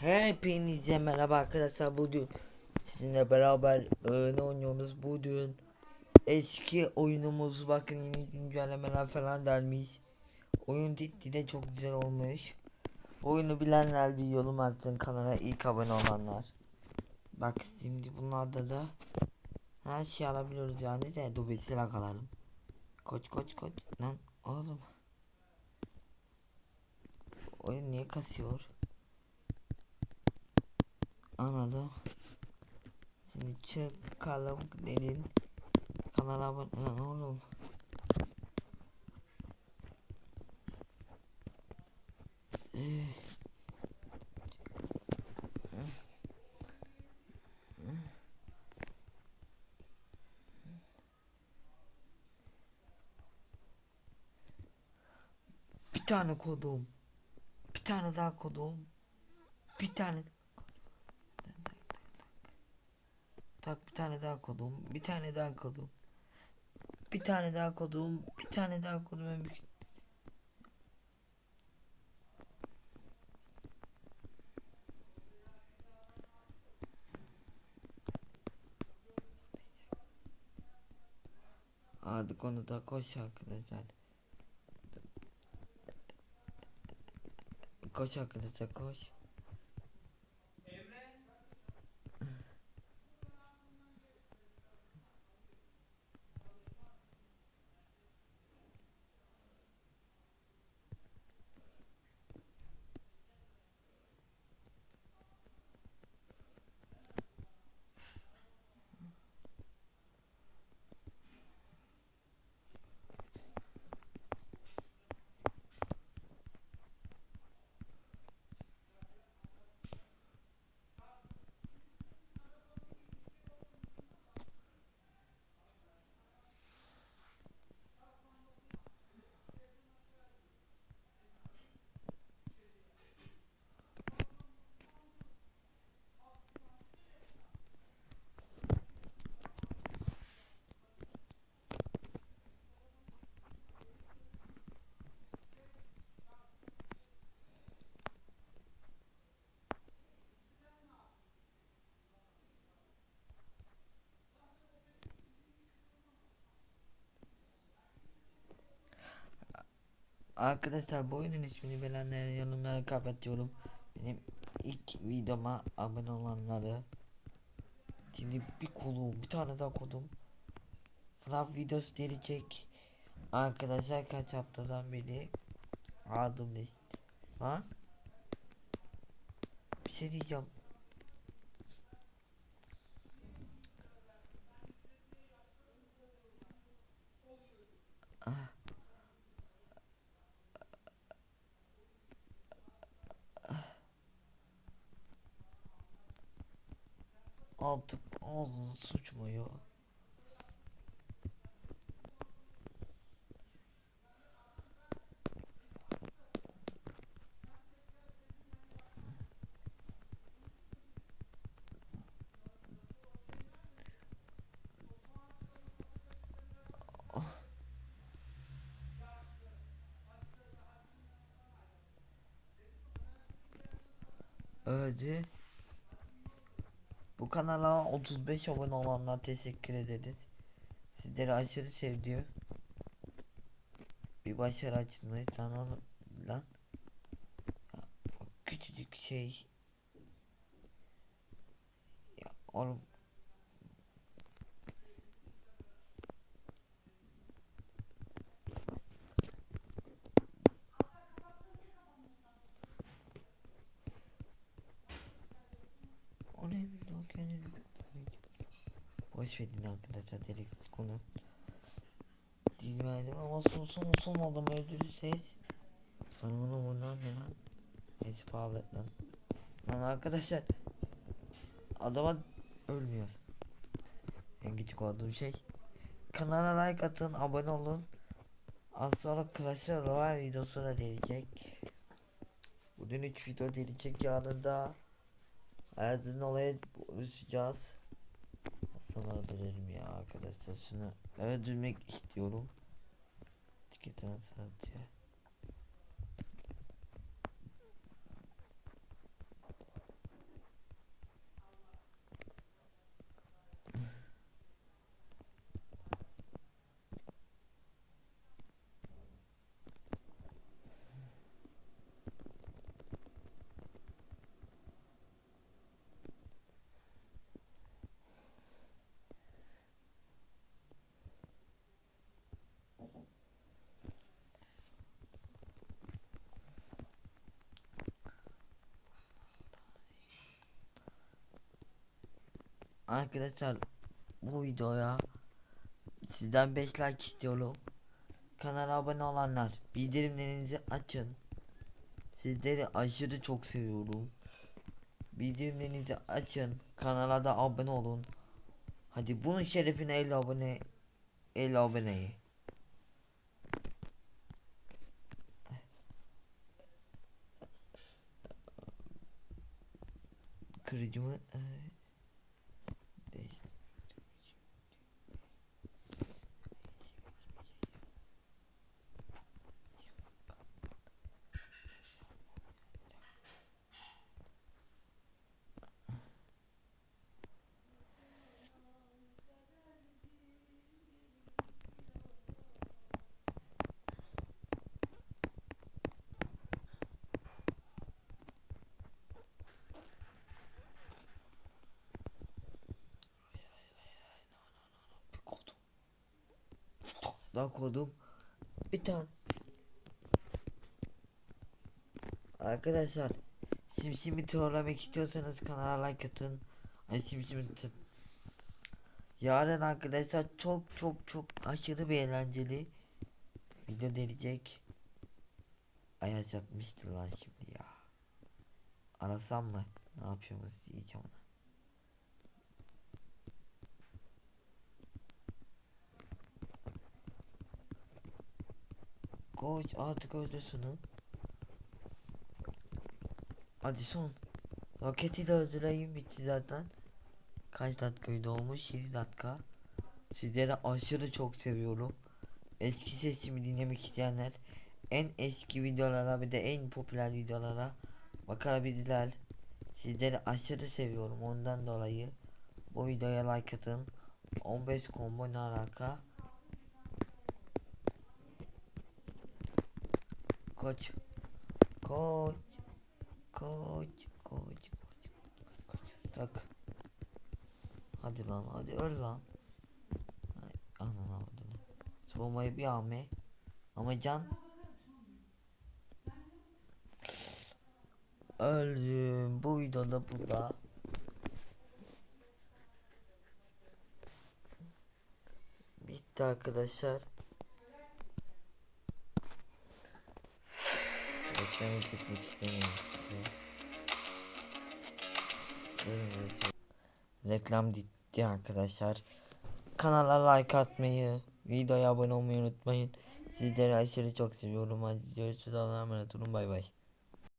Hepinize merhaba arkadaşlar. Bugün sizinle beraber ne oynuyoruz. Bugün eski oyunumuz bakın yeni güncellemeler falan gelmiş. Oyun ciddi de çok güzel olmuş. Oyunu bilenler bir yorum atsın kanala ilk abone olanlar. Bak şimdi bunlarda da her şey alabiliyoruz yani de dur bir silah alalım. Koç koç koç. Lan oğlum. Oyun niye kasıyor Anladım. Şimdi çıkalım dedin. Kanala abone lan oğlum. Bir tane kodum. Bir tane daha kodum. Bir tane Tak bir tane daha kodum. Bir tane daha kodum. Bir tane daha kodum. Bir tane daha kodum. En büyük- Hadi konuda koş arkadaşlar. Koş arkadaşlar koş. Arkadaşlar bu oyunun ismini bilenlere yorumlara kapatıyorum. Benim ilk videoma abone olanları Şimdi bir kolu bir tane daha kodum FNAF videosu gelecek. Arkadaşlar kaç haftadan beri Aldım list Lan. Bir şey diyeceğim Artık ağzını sıçma ya Öyle. Bu kanala 35 abone olanlar teşekkür ederiz. Sizleri aşırı sevdiyor. Bir başarı açılmış lan lan. Küçücük şey. Ya oğlum. Boş verin arkadaşlar gereksiz konu. Dizmedim ama son son adam öldürürseniz. Lan oğlum bunlar ne lan? Neyse pahalı lan. Lan arkadaşlar. Adama ölmüyor. En küçük olduğum şey. Kanala like atın, abone olun. Az sonra Clash Royale videosu da gelecek. Bugün 3 video gelecek yarın da Hayatın olayı buluşacağız. Sana öldürelim ya arkadaşlar şunu öldürmek istiyorum. Tüketen sadece. Arkadaşlar bu videoya sizden 5 like istiyorum. Kanala abone olanlar bildirimlerinizi açın. Sizleri aşırı çok seviyorum. Bildirimlerinizi açın. Kanala da abone olun. Hadi bunun şerefine 50 abone 50 aboneyi. Kırıcı mı? Daha kodum. Bir tane. Arkadaşlar simsimi trollemek istiyorsanız kanala like atın. Ay simsimi Yarın arkadaşlar çok çok çok aşırı bir eğlenceli video gelecek. Ayaz yatmıştır lan şimdi ya. Arasam mı? Ne yapıyorsunuz diyeceğim ona. Koç artık öldür şunu. Hadi son. Roketiyle öldüreyim bitti zaten. Kaç dakikayı doğmuş? 7 dakika. Sizleri aşırı çok seviyorum. Eski sesimi dinlemek isteyenler en eski videolara bir de en popüler videolara bakabilirler. Sizleri aşırı seviyorum ondan dolayı bu videoya like atın. 15 combo ne alaka? Koç. Koç. Koç. Koç. Koç. Koç. Tak. Hadi lan hadi öl lan. Ananı avradını. Savunmayı bir ame. Ama can. Öldüm. Bu videoda burada. Bitti arkadaşlar. Etmek istemiyorum size. Reklam bitti arkadaşlar. Kanala like atmayı, videoya abone olmayı unutmayın. Sizleri aşırı çok seviyorum. Hadi görüşürüz. Allah'a emanet olun. Bay bay.